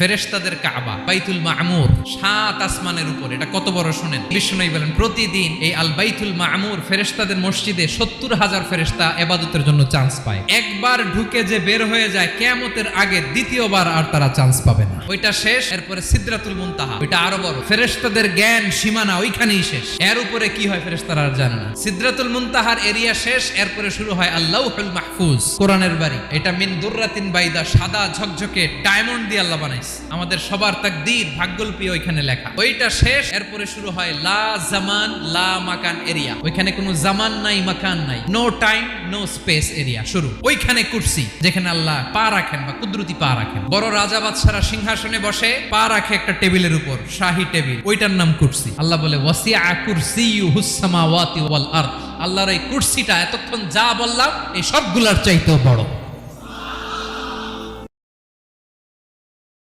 ফেরেশতাদের কাবা, বাইতুল মামুর, সাত আসমানের উপর। এটা কত বড় শোনেন? বিষ্ণুই বলেন, প্রতিদিন এই আল বাইতুল মামুর ফেরেশতাদের মসজিদে সত্তর হাজার ফেরেশতা এবাদতের জন্য চান্স পায়। একবার ঢুকে যে বের হয়ে যায়, কেয়ামতের আগে দ্বিতীয়বার আর তারা চান্স পাবে না। ওইটা শেষ, এরপরে সিদ্রাতুল মুনতাহা। ওইটা আরও বড়। ফেরেশতাদের জ্ঞান, সীমানা ওইখানেই শেষ। এর উপরে কি হয় ফেরেশতারা আর জানে না। সিদ্রাতুল মুনতাহার এরিয়া শেষ, এরপরে শুরু হয় আল্লাহুল মাহফুজ, কোরআনের বাড়ি। এটা মিন দুররাতিন বাইদা, সাদা ঝকঝকে ডায়মন্ড দিয়ে আল্লাহ বানাইছে। আমাদের সবার তাকদীর ভাগ্যলপি ওইখানে লেখা। ওইটা শেষ, এরপরে শুরু হয় লা জামান, লা মাকান এরিয়া। ওইখানে কোনো জামান নাই, মাকান নাই। No time no space area শুরু। ওইখানে কুরসি, যেখানে আল্লাহ পা রাখেন বা কুদরতি পা রাখেন। বড় রাজা বাদশারা সিংহাসনে বসে, পা রাখে একটা টেবিলের উপর, শাহী টেবিল। ওইটার নাম কুরসি। আল্লাহ বলে ওয়াসিয়া কুরসি হুসামাওয়াতি ওয়াল আরদ। আল্লাহর এই কুরসিটা এতক্ষণ যা বললাম, এই সবগুলার চাইতেও বড়।